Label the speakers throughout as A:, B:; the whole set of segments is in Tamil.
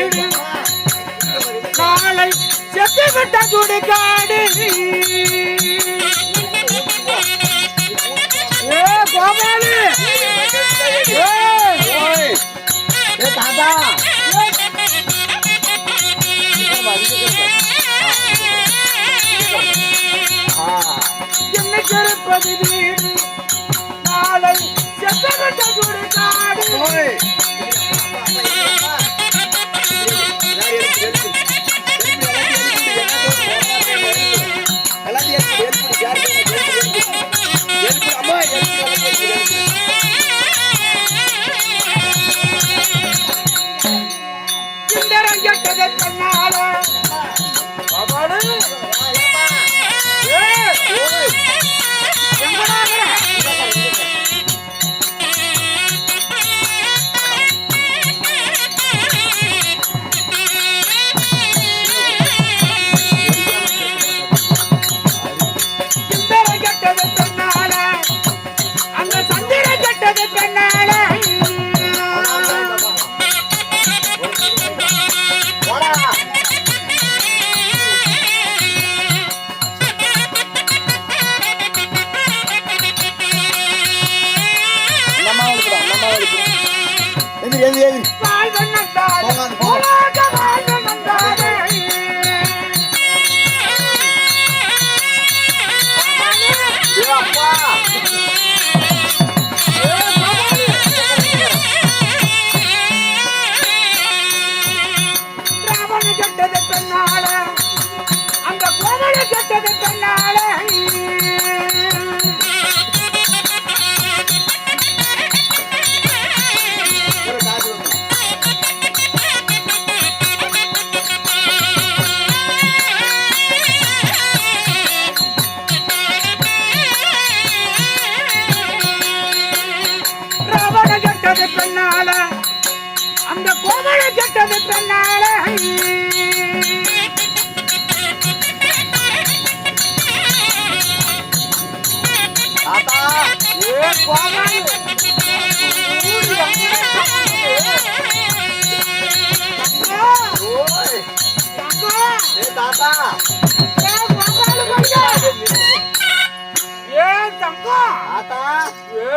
A: இருப்பது வீடு காலை செத்து விட்ட சுடுகாடு ஏ கோபாலு ஏய்,
B: ஓய் ஏ தாத்தா
A: இன்னைக்கு இருப்பது வீடு நாளை செத்து விட்ட சுடுகாடு பால் வண்ணத்தாரே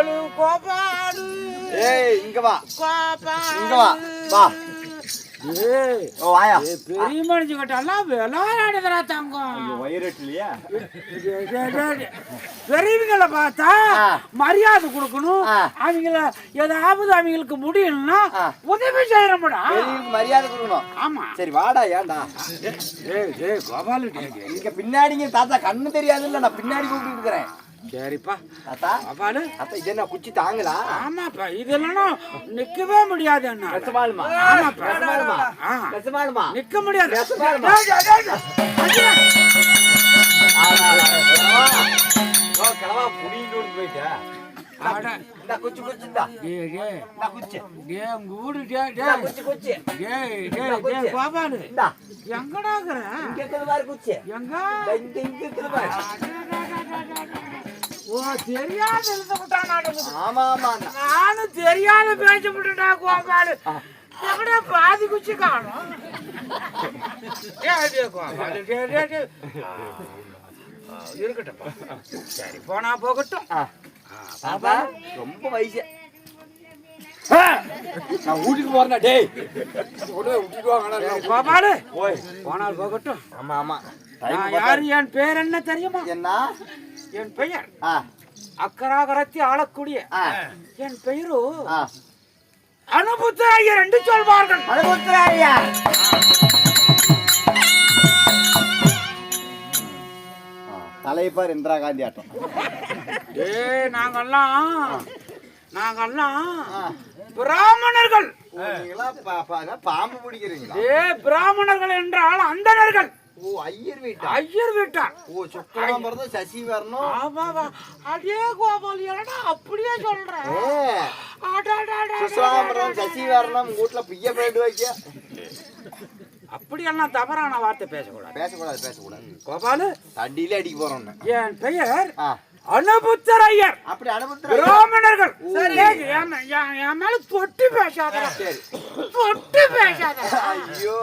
A: தங்கம் ஏழு கோபாடு.
B: ஏய் இங்க வா.
A: கோபாடு
B: இங்க வா. வா.
A: ஏய்
B: ஓ வாயா.
A: ஏய், பெரிய மனுஷங்கிட்டெல்லாம் விளையாடுதுடா தங்கம்.
B: வயிறுலையா
A: பெரியவங்களை பார்த்தா. மரியாதை கொடுக்கணும். அவங்கள ஏதாவது அவங்களுக்கு முடியலன்னா
B: ஆ.
A: உதவி
B: பெரியவங்களுக்கு மரியாதை கொடுக்கணும்.
A: ஆமா.
B: சரி வாடா ஏன்டா?
A: ஏய் ஏய் கோபாலு.
B: இங்க பின்னாடிங்க தாத்தா கண்ணு தெரியாதுல்ல நான் பின்னாடி கூப்பிட்டு இருக்கிறேன்.
A: சரிப்பா
B: தாத்தா
A: கோபாலு
B: தாத்தா இது என்ன குச்சி தாங்களா
A: ஆமாப்பா இதெல்லாம் நிக்கவே முடியாது என்ன
B: நெசமாலுமா
A: ஆமாப்பா
B: நெசமாலுமா
A: ஆ.
B: நெசமாலுமா
A: நிக்க முடியாது.
B: ஓ கிளவா ஓடி போயிட்டா
A: அட,
B: இந்த குச்சி குச்சி இந்தா
A: டேய், டேய்,
B: இந்த குச்சி
A: டேய், உங்க ஊரு டேய்,
B: இந்த
A: டேய்.
B: குச்சி குச்சி
A: டேய், டேய், டேய், கோபாலு
B: இந்தா
A: எங்கடா இருக்கிற
B: இங்க இருக்கிற மாதிரி குச்சி
A: எங்க ஓ தெரியாத எழுத விட்டான்
B: ஆமா ஆமா
A: நானும் தெரியாத பேச விட்டுட்டா கோபாலு. எங்கடா பாதி குச்சி காணும்? இருக்கட்டும்ப்பா சரி போனா போகட்டும்.
B: தாத்தா ரொம்ப வயசு. நான் வீட்டுக்கு போறேன்டா டேய். உடனே விட்டுட்டு வாங்கடா
A: டேய், கோபாலு.
B: ஓய்.
A: போனால் போகட்டும்.
B: ஆமா ஆமா.
A: நான் யாரு என் பேர் என்ன தெரியுமா?
B: என்ன?
A: என் பெயர்
B: ஆ.
A: அக்கராகரத்தி ஆளக்கூடிய என் பெயரு
B: ஆ.
A: அனுபுத்தராயர் என்று சொல்வார்கள்.
B: மலபுத்திராயா தலைப்பார் இந்திரா காந்தி ஆட்டம்.
A: ஏய் நாங்கெல்லாம் நாங்கெல்லாம் பிராமணர்கள்.
B: பாம்பு பிடிக்கிறீங்களா?
A: ஏ பிராமணர்கள் என்றால் அந்தணர்கள்.
B: ஓ ஐயர் வீட்டா?
A: ஐயர் வீட்டார்
B: ஓ சுக்கரம் பிறந்த சசி வரணும்.
A: ஆமா ஆமா. அடே கோபால் என்னடா அப்படியே சொல்ற.
B: ஏ.
A: அடடடடட.
B: சுசலாம்பரம் சசி வரணும் உங்க வீட்டுல பிய்ய போயிட்டு வைக்க
A: அப்படியெல்லாம் தவறான வார்த்தை பேசக்கூடாது
B: பேசக்கூடாது பேசக்கூடாது
A: கோபாலு
B: தண்டியில அடிக்க போறோம்
A: என் பெயர் அனுபுத்தர் ஐயர்
B: அப்படி அனுபவத்துல
A: பிராமணர்கள் என் மேல தொட்டு பேசாத
B: சரி
A: தொட்டு பேசாத
B: ஐயோ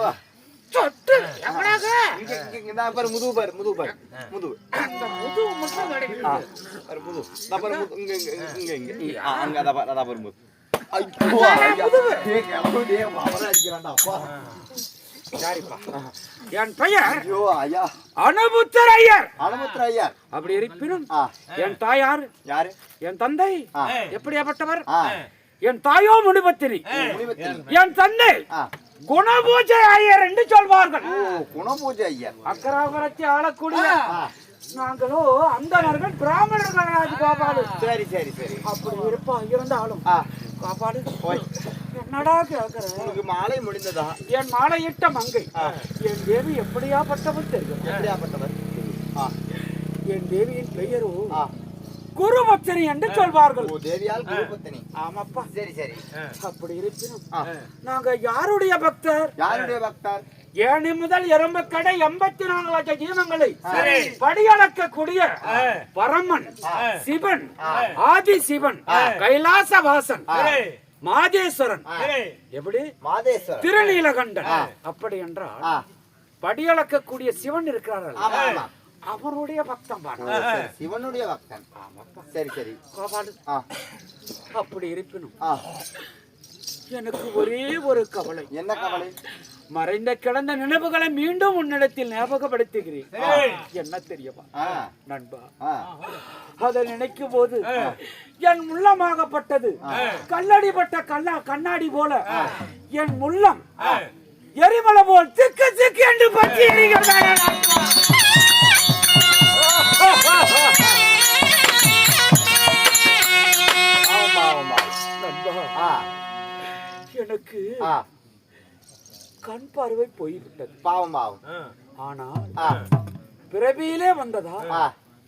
A: தொட்டு எவனாக?
B: இங்க இங்க இங்க நான் பாரு முதுகு பாரு முதுகு பாரு முதுகு.
A: அந்த முதுகு மட்டும்
B: ஆ,
A: கிடைக்குது
B: பாரு முதுகு. நான் பாரு முதுகு. இங்க இங்க இங்க இங்க இங்க. ஆ, அங்க அதான் பாரு அதான் பாரு முதுகு. ஐயோ ஐயா. டேய் கிளம்பு டேய் அவன அடிக்கிறான்டா அப்பா.
A: சரிப்பா என் பெயர் அனுபுத்தர் ஐயர்
B: அனுபவத்துல ஐயா
A: அப்படி இருப்பினும் என் தாயார்
B: யாரு?
A: என் தந்தை. எப்படியாப்பட்டவர்? என் தாயோ
B: முனிவத்தில்
A: என் தந்தை. குணபூஜை ஐயர் என்று சொல்வார்கள்.
B: குணபூஜை ஐயா
A: அக்கராபுரத்தை ஆளக்கூடிய நாங்களோ அந்தனர்கள் பிராமணர்கள் ராஜகோபாலு
B: சரி சரி சரி.
A: அப்படி இருப்பா இருந்தாலும் காப்பாடு.
B: போய்.
A: என்னடா
B: உனக்கு மாலை முடிந்ததா?
A: என் மாலையிட்ட மங்கை. என் தேவி எப்படியாப்பட்டவள் தெரியும்?
B: எப்படியாப்பட்டவர்
A: என் தேவியின் பெயரோ
B: ஆ.
A: குருபத்தினி என்று சொல்வார்கள்.
B: ஓ தேவியால் குருபத்தினி
A: ஆமாப்பா.
B: சரி சரி.
A: அப்படி இருப்பினும் நாங்க யாருடைய பக்தர்?
B: யாருடைய பக்தர்?
A: ஏணி முதல் எறும்பு கடை எண்பத்தி நான்கு லட்சம் ஜீவங்களை படியளக்கக்கூடிய பரமன் சிவன் ஆதி சிவன் கைலாச வாசன் மாதேஸ்வரன். எப்படி?
B: மாதேஸ்வரர்
A: திருநீலகண்டன். அப்படி என்றால் படியளக்கக்கூடிய சிவன் இருக்கிறார்கள் அவருடைய பாருங்க
B: சரி. சிவனுடைய பக்தன். சரி சரி. ஆ.
A: அப்படி இருப்பினும் எனக்கு ஒரே ஒரு கவலை.
B: என்ன கவலை?
A: மறைந்த கிடந்த நினைவுகளை மீண்டும் உன்னிடத்தில் ஞாபகப்படுத்துகிறேன். என்ன தெரியுமா? நண்பா அதை நினைக்கும் போது என் உள்ளமாகப்பட்டது. கல்லடிப்பட்ட கல்லா கண்ணாடி போல என் உள்ளம் எரிமலை போல் திக்கு திக்கு என்று பற்றி எனக்கு
B: ஆ.
A: கண் பார்வை போய்விட்டது.
B: பாவம் பாவம்.
A: ஆனால் பிறவியிலே வந்ததா?
B: ஆ.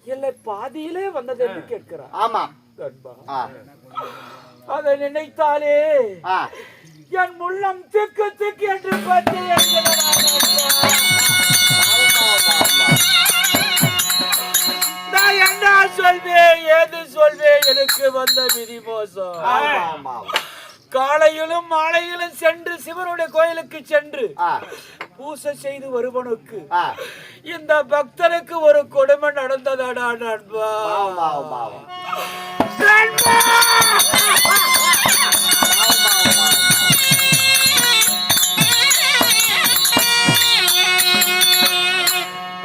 A: இல்லை பாதியிலே வந்தது என்று கேட்கிறார்.
B: ஆமா
A: அதை நினைத்தாலே
B: ஆ.
A: என் உள்ளம் திக்கு திக்கு என்று பற்றி சொல்வேன் ஏது சொல்வேன்? எனக்கு வந்த விதி மோசம். காலையிலும் மாலையிலும் சென்று சிவனுடைய கோயிலுக்கு சென்று பூசை செய்து வருவனுக்கு இந்த பக்தனுக்கு ஒரு கொடுமை நடந்ததாடா நண்பா!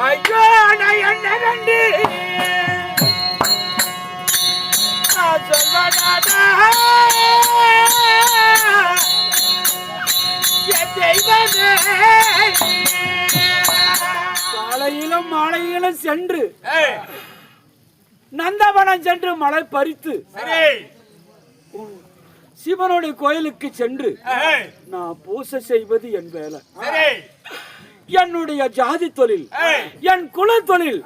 A: ஐயோ நான் என்ன கண்டு காலையிலும் மாலையிலும் சென்று நந்தவனம் சென்று மலை பறித்து சிவனுடைய கோயிலுக்கு சென்று நான் பூசை செய்வது என் வேலை. என்னுடைய ஜாதி தொழில் என் குல தொழில்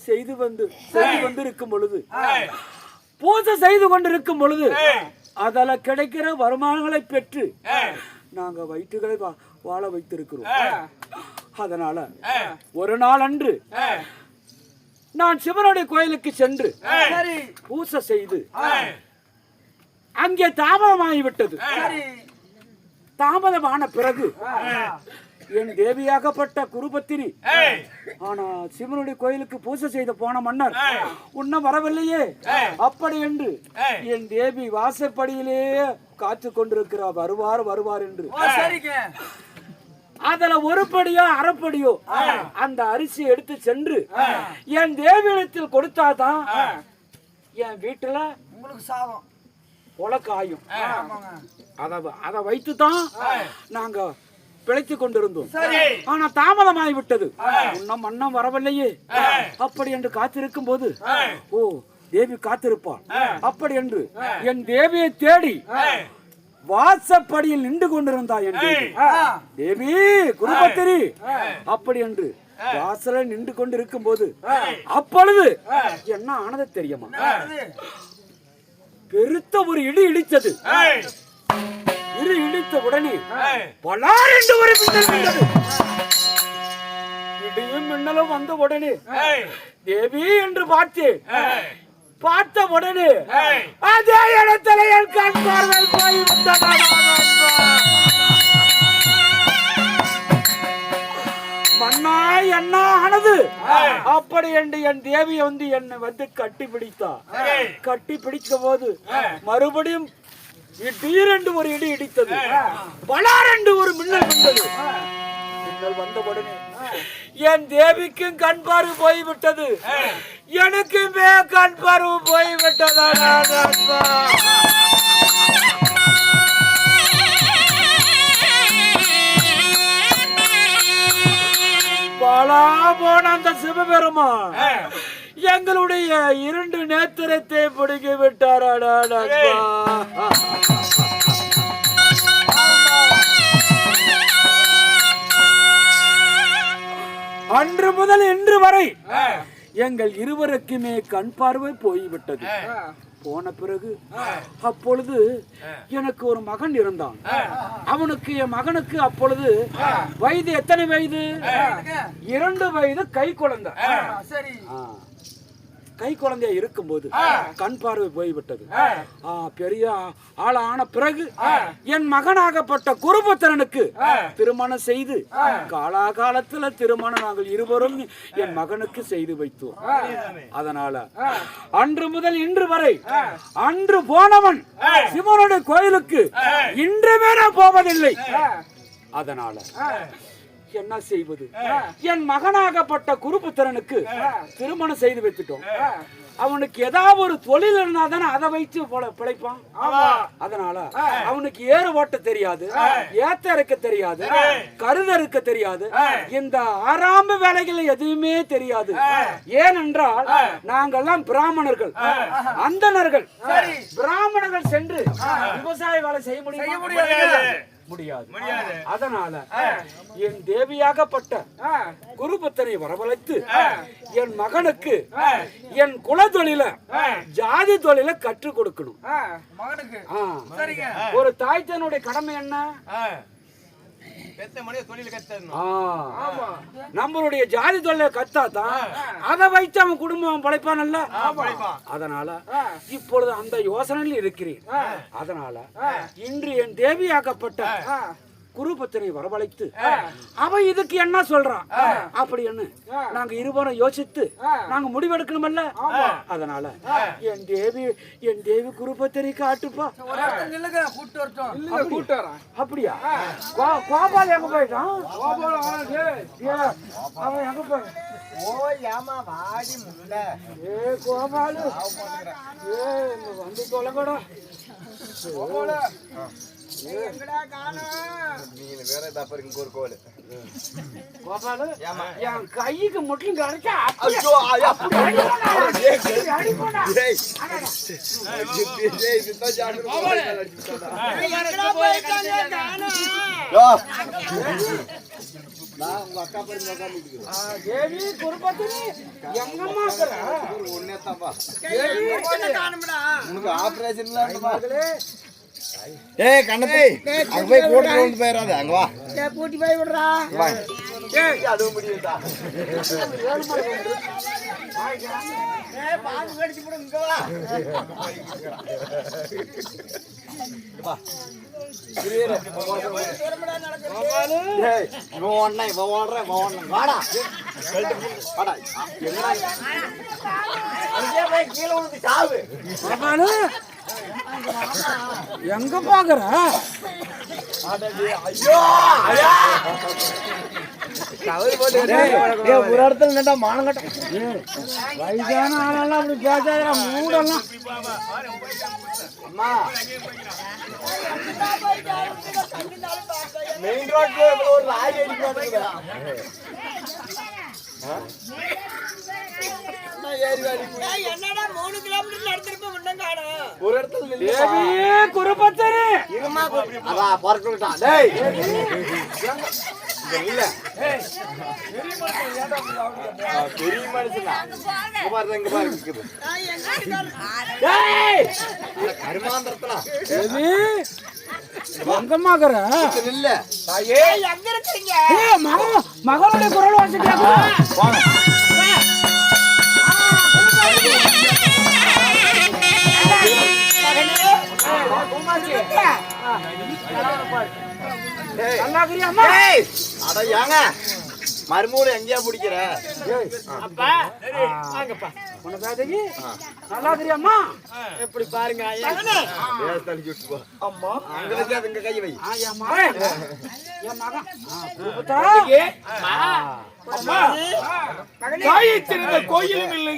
A: செய்து வந்து செய்து வந்திருக்கும் பொழுது பூஜை செய்து கொண்டிருக்கும் பொழுது அதில் கிடைக்கிற வருமானங்களை பெற்று நாங்க வயிற்றுகளை வா- வாழ வைத்திருக்கிறோம். அதனால ஒரு நாள் அன்று நான் சிவனுடைய கோயிலுக்கு சென்று பூசை செய்து அங்கே தாமதமாகிவிட்டது. தாமதமான பிறகு என் தேவியாகப்பட்ட குருபத்தினி. ஆனா சிவனுடைய கோயிலுக்கு பூஜை செய்த போன மன்னர் உன்ன வரவில்லையே. அப்படி என்று என் தேவி வாசற்படியிலே காத்து கொண்டிருக்கிறார் வருவார் வருவார் என்று. அதுல ஒரு படியோ அரைப்படியோ அந்த அரிசி எடுத்து சென்று என் தேவியிடத்தில் கொடுத்தாதான் என் வீட்டுல
C: உங்களுக்கு சாதம்
A: உலக்காயும் அத அதை வைத்து தான் நாங்க பிழைத்து கொண்டிருந்தோம். ஆனா தாமதமாகி விட்டது இன்னும் மன்னம் வரவில்லையே. அப்படி என்று காத்திருக்கும் போது ஓ தேவி காத்திருப்பாள். அப்படி என்று என் தேவியை தேடி வாசப்படியில் நின்று கொண்டிருந்தாய் என் தேவி. குருபத்திரி. அப்படி என்று வாசலில் நின்று கொண்டிருக்கும் போது அப்பொழுது என்ன ஆனது தெரியுமா? பெருத்த ஒரு இடி இடித்தது. இடி இடித்த உடனே பலார் என்று ஒரு மின்னல் வந்தது இடியும் மின்னலும் வந்த உடனே தேவி என்று பார்த்தேன் பார்த்த உடனே அதே இடத்துல என் கண் பார்வை போய் மன்னா என்ன ஆனது. அப்படி என்று என் தேவி வந்து என்னை வந்து கட்டி பிடித்தா. கட்டி பிடித்த போது மறுபடியும் திடீரென்று ஒரு இடி இடித்தது. பலாரென்று ஒரு மின்னல் வந்தது மின்னல் வந்த உடனே என் தேவிக்கும் கண் பார்வை போய்விட்டது. எனக்குமே கண் பார்வை போய்விட்டதா பலா போன அந்த சிவபெருமான். எங்களுடைய இரண்டு நேத்திரத்தை பிடிக்கி விட்டாராடா. அன்று முதல் இன்று வரை எங்கள் இருவருக்குமே கண் பார்வை போய்விட்டது. போன பிறகு அப்பொழுது எனக்கு ஒரு மகன் இருந்தான். அவனுக்கு என் மகனுக்கு அப்பொழுது வயது எத்தனை வயது? இரண்டு வயது கை குழந்தை. கை குழந்தையா இருக்கும்போது கண் பார்வை போய்விட்டது. பெரிய ஆளான பிறகு என் மகனாகப்பட்ட குருபுத்திரனுக்கு திருமணம் செய்து காலாகாலத்துல திருமணம் நாங்கள் இருவரும் என் மகனுக்கு செய்து வைத்தோம். அதனால அன்று முதல் இன்று வரை அன்று போனவன் சிவனுடைய கோயிலுக்கு இன்று மேல போவதில்லை. அதனால என்ன செய்வது? என் மகனாகப்பட்ட குருபுத்திரனுக்கு திருமணம் செய்து வைத்துட்டோம். அவனுக்கு ஏதாவது ஒரு தொழில் இருந்தா தானே அதை வைத்து பொழ- பிழைப்பான். அதனால அவனுக்கு ஏறு ஓட்ட தெரியாது ஏத்த இருக்க தெரியாது கருத இருக்க தெரியாது. இந்த ஆறாம்பு வேலைகள் எதுவுமே தெரியாது. ஏனென்றால் நாங்கெல்லாம் பிராமணர்கள் அந்தணர்கள். பிராமணர்கள் சென்று விவசாய வேலை செய்ய முடியுமா? முடியாது. அதனால என் தேவியாகப்பட்ட குருபத்தனை வரவழைத்து என் மகனுக்கு என் குல தொழில ஜாதி தொழில கற்றுக் கொடுக்கணும். ஒரு தாய் தன்னுடைய கடமை என்ன
B: பெத்த மணியை தொழில் கத்தணும்
A: ஆ. நம்மளுடைய ஜாதி தொழில கத்தாதான் அதை வைத்து அவன் குடும்பம் பழைப்பானல்ல அதனால இப்பொழுது அந்த யோசனையில் இருக்கிறேன். அதனால இன்று என் தேவியாக்கப்பட்ட குருபத்தினை வரவழைத்து அவ இதுக்கு என்ன சொல்றான்? அப்படின்னு நாங்க இருவரும் யோசித்து நாங்க முடிவெடுக்கணுமல்ல? அதனால என் தேவி என் தேவி குருபத்தினை காட்டுப்பா. அப்படியா? கோபால் எங்க போயிட்டான்? அவன் எங்க போய்?
B: ஓ ஏமா வாடி முள்ள
A: ஏ கோபாலு. ஏ வந்து தொலைங்கடா.
B: நீங்க வேற தப்பா இங்க ஒரு கோல்
A: கோபாலு என் கைக்கு கிடைச்சா
B: உனக்கு ஆபரேஷன்ல ஏய் கண்ணத்தை அங்க போய் கூட்டிட்டு வந்து போயிடாத அங்க வா.
C: பூட்டி போய் விடுறா.
B: வா. ஏய் அதுவும் முடியுதா
C: பாம்பு கடிச்சு போடும் இங்க வா.
B: ஏய் இவன் ஓடுனா இவன் ஓடுறேன் இவன் ஓடுறேன் வாடா. வாடா. எங்கடா? அங்கேயே போய் கீழே விழுந்து சாவு.
A: எங்க பாக்குற?
B: ஒரு இடத்துல நின்றா மானம் கட்ட
A: வயசான ஆளெல்லாம் அப்படி பேசாத மூடெல்லாம்.
B: அம்மா. மெயின் ரோட்ல ஒரு ராய் அடிக்கிறாங்க
C: என்னடா மூணு கிலோமீட்டர் நடத்திருப்ப முன்ன காணும்
B: ஒரு இடத்துல நில்லு.
A: தேவி குருபத்தினி
B: இருமா அதான் பறக்கட்டான் டேய். இங்க இல்ல ஆ, பெரிய மனுஷனா இங்க பாரு இங்க பாரு. இருக்குது
A: டேய்.
B: கருமாந்திரத்தனா
A: தேவி எங்கம்மா இருக்கிற
B: இல்ல
C: தாயே
D: எங்க இருக்கீங்க?
A: ஏ, மகன் மகனுடைய குரல் வாசிக்கிறாங்க
B: அட ஏங்க மருமூளை எங்கேயா பிடிக்கிற?
A: நல்லா இருக்கிறியா அம்மா.
B: எப்படி பாருங்க
C: அம்மா.
B: அங்க வச்சு அது இங்க. கை வை
C: கோயிலும் இல்லை.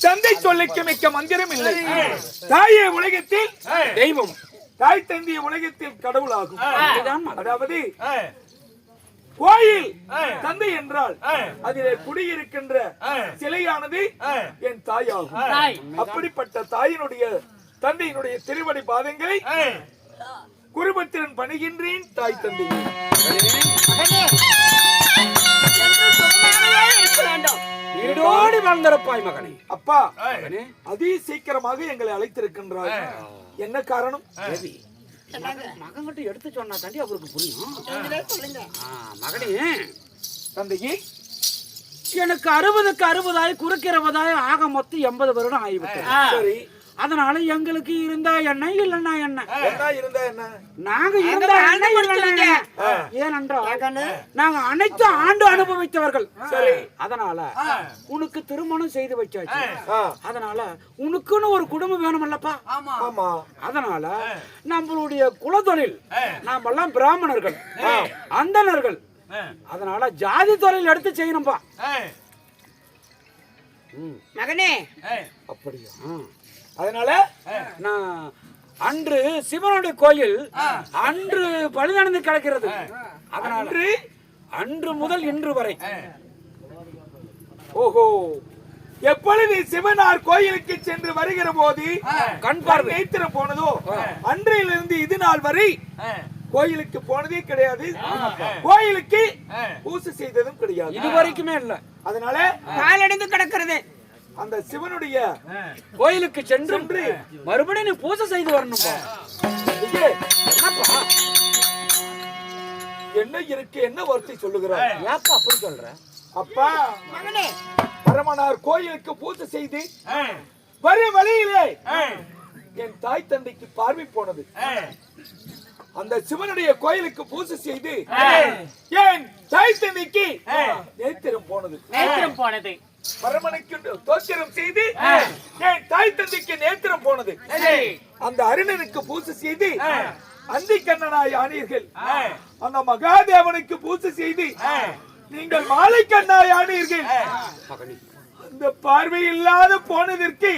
C: தந்தை சொல்லுக்கு மிக்க மந்திரம் இல்லை. தாயே உலகத்தில் தெய்வம். தாய் தந்தைய உலகத்தில் கடவுளாகும். அதாவது கோயில் தந்தை என்றால் அதிலே குடியிருக்கின்ற சிலையானது என் தாயாகும். அப்படிப்பட்ட தாயினுடைய தந்தையினுடைய திருவடி பாதங்களை குருபத்திரன் பணிகின்றேன் தாய் தந்தை
D: இருக்க வேண்டும்.
A: வீடோடி வாழ்ந்திருப்பாய் மகனே.
C: அப்பா
A: மகனே
C: அதி சீக்கிரமாக எங்களை அழைத்திருக்கின்றார் என்ன காரணம்?
A: தேவி மகன் கிட்ட எடுத்து சொன்னா தாண்டி அவருக்கு புரியும். மகனே
C: தந்தையே
A: எனக்கு அறுபதுக்கு அறுபதாய் குறுக்கு ஆக மொத்தம் எண்பது வருடம் ஆகிவிட்டது.
C: சரி.
A: அதனால எங்களுக்கு இருந்தா என்ன இல்லைன்னா என்ன?
C: என்ன இருந்தா என்ன?
A: நாங்க இருந்தா என்ன இல்லைன்னா ஏனென்றால் நாங்க அனைத்து ஆண்டு அனுபவித்தவர்கள். சரி. அதனால உனக்கு திருமணம் செய்து வச்சாச்சு. அதனால உனக்குன்னு ஒரு குடும்பம் வேணுமல்லப்பா.
C: ஆமா.
A: அதனால நம்மளுடைய குலத்தொழில் நாமெல்லாம் பிராமணர்கள் அந்தணர்கள். அதனால ஜாதி தொழில் எடுத்து செய்யணும்பா.
D: மகனே.
C: அப்படியா? அதனால
A: நான் அன்று சிவனுடைய கோயில் அன்று பழுதடைந்து கிடக்கிறது. அதனால
C: அன்று?
A: அன்று முதல் இன்று வரை.
C: ஓஹோ. எப்பொழுது சிவனார் கோயிலுக்கு சென்று வருகிற போது
A: கண் பார்வை.
C: நேத்திரம் போனதோ? அன்றையிலிருந்து இது நாள் வரை கோயிலுக்கு போனதே கிடையாது. கோயிலுக்கு பூசை செய்ததும் கிடையாது.
A: இது வரைக்குமே இல்ல.
C: அதனால
D: காலடைந்து கிடக்கிறது.
C: அந்த சிவனுடைய
A: கோயிலுக்கு சென்று மறுபடியும் நீ பூஜை செய்து என்னப்பா?
C: என்ன இருக்கு என்ன வார்த்தை சொல்லுகிறார்
A: ஏப்பா அப்படி சொல்ற?
C: அப்பா.
D: மகனே.
C: பரமனார் கோயிலுக்கு பூஜை செய்து வரும் வழியிலே. என் தாய் தந்தைக்கு பார்வை போனது. அந்த சிவனுடைய கோயிலுக்கு பூஜை செய்து என் தாய் தந்தைக்கு நேத்திரம் போனது.
D: நேத்திரம் போனது.
C: பரமனுக்கு தோத்திரம் செய்து என் தாய் தந்தைக்கு நேத்திரம் போனது. அந்த அருணனுக்கு பூஜை செய்து அந்தி கண்ணனாய் ஆனீர்கள். அந்த மகாதேவனுக்கு பூஜை செய்து நீங்கள் மாலை கண்ணாய் ஆனீர்கள். அந்த பார்வை இல்லாத போனதற்கு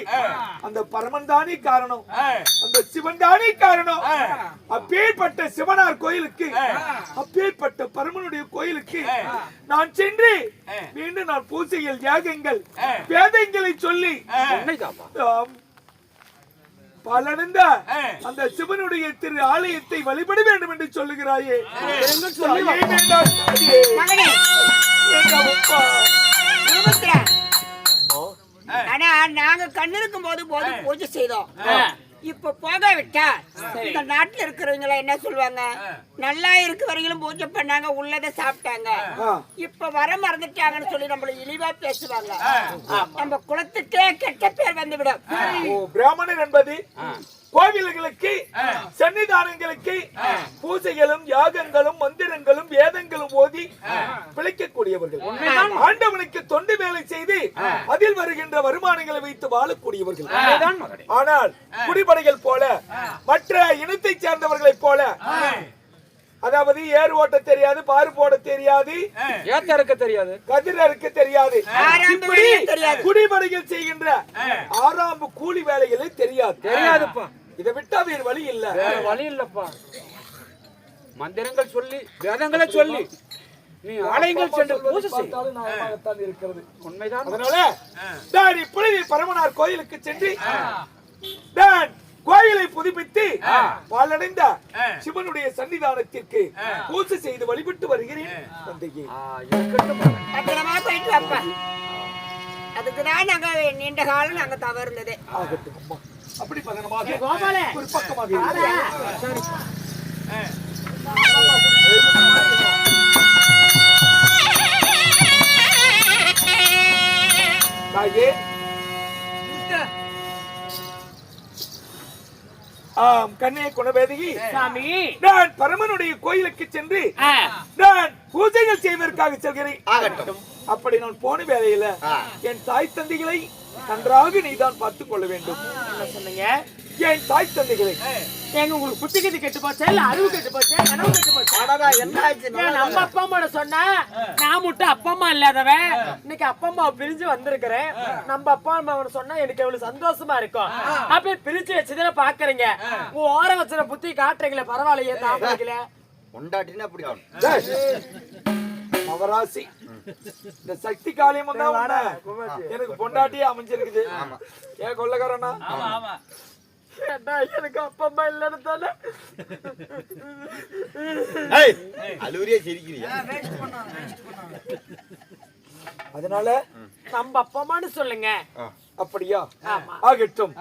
C: அந்த பரமன் தானே காரணம். அந்த சிவன் தானே காரணம். அப்பேற்பட்ட சிவனார் கோயிலுக்கு அப்பேற்பட்ட பரமனுடைய கோயிலுக்கு நான் சென்று மீண்டும் நான் பூஜைகள் யாகங்கள் வேதங்களை சொல்லி பலனந்த அந்த சிவனுடைய திரு ஆலயத்தை வழிபட வேண்டும் என்று சொல்லுகிறாயே. தாயே, வேண்டாம்?
D: ஆனா நாங்க கண்ணிருக்கும் போது போது பூஜை செய்தோம். இப்ப போக விட்டா இந்த நாட்டுல இருக்கிறவங்க என்ன சொல்லுவாங்க? நல்லா இருக்க வரையிலும் பூஜை பண்ணாங்க உள்ளத சாப்பிட்டாங்க. இப்ப வர மறந்துட்டாங்கன்னு சொல்லி நம்மள இழிவா பேசுவாங்க. நம்ம குலத்துக்கே கெட்ட பேர் வந்துவிடும்.
C: பிராமணர் என்பது? கோவில்களுக்கு சன்னிதானங்களுக்கு பூஜைகளும் யாகங்களும் மந்திரங்களும் வேதங்களும் ஓதி பிழைக்கக்கூடியவர்கள். ஆண்டவனுக்கு தொண்டு வேலை செய்து அதில் வருகின்ற வருமானங்களை வைத்து வாழக்கூடியவர்கள். ஆனால் குடிபடைகள் போல மற்ற இனத்தை சேர்ந்தவர்களைப் போல அதாவது ஏர் ஓட்ட தெரியாது பாரு போட தெரியாது
A: ஏத்த இருக்க தெரியாது.
C: கதிர்
D: வேலையே தெரியாது.
C: குடிபடைகள் செய்கின்ற ஆறாம்பு கூலி வேலைகளே தெரியாது.
A: தெரியாதுப்பா.
C: இதை விட்டா வேறு வழி இல்ல.
A: வேற வழி இல்லப்பா. மந்திரங்கள் சொல்லி வேதங்களை சொல்லி. நீ ஆலயங்கள் சென்று பூஜை செய்.
C: பார்த்தாலும் நியாயமாகத்தான் இருக்கிறது.
A: உண்மைதான்.
C: அதனால நான் இப்பொழுது பரமனார் கோயிலுக்கு சென்று நான் கோயிலை புதுப்பித்து பாலடைந்த சிவனுடைய சன்னிதானத்திற்கு பூஜை செய்து வழிபட்டு வருகிறேன் தந்தையே.
D: பத்திரமா போயிட்டு வாப்பா. அதுக்குதான் நாங்க நீண்ட காலம் நாங்க தவறுந்தது
C: ஆகட்டும் அம்மா. அப்படி பக்கமாக கண்ணே குணவேதகி.
E: சாமி.
C: நான் பரமனுடைய கோயிலுக்கு சென்று நான் பூஜைகள் செய்வதற்காக செல்கிறேன்.
B: ஆகட்டும்.
C: அப்படி நான் போன
B: வேலையில
C: என் தாய் தந்தைகளை நன்றாக நீதான் பார்த்துக் கொள்ள வேண்டும்.
E: என்ன சொன்னீங்க
C: என் தாய் தந்தைகளை?
E: எங்க உங்களுக்கு புத்தி கதி கெட்டு போச்சா இல்ல அறிவு கெட்டு போச்சா? கனவு கெட்டு போச்சா?
B: அடடா என்ன ஆச்சு?
E: நம்ம அப்பா அம்மாட சொன்னா நான் மட்டும் அப்பா அம்மா இல்லாதவன். இன்னைக்கு அப்பா அம்மா பிரிஞ்சு வந்திருக்கிறேன். நம்ம அப்பா அம்மா சொன்னா எனக்கு எவ்வளவு சந்தோஷமா இருக்கும். அப்படியே பிரிச்சு வச்சுதானே பாக்குறீங்க. உன் ஓர வச்சுன புத்தி காட்டுறீங்களே பரவாயில்லையே தாப்பிக்கல
B: கொண்டாட்டினா அப்படி ஆகணும்.
C: அவராசி இந்த சக்தி காளியம் தான் எனக்கு பொண்டாட்டியே அமைஞ்சிருக்குது. ஏன் கொள்ளக்காரனா
E: எனக்கு அப்பா அம்மா இல்லைன்னு தானே?
B: அழுவுறியே சிரிக்கிறியா?
C: அதனால
E: நம்ம அப்பா அம்மான்னு சொல்லுங்க.
C: அப்படியா?
E: ஆமா.
C: ஆகட்டும்.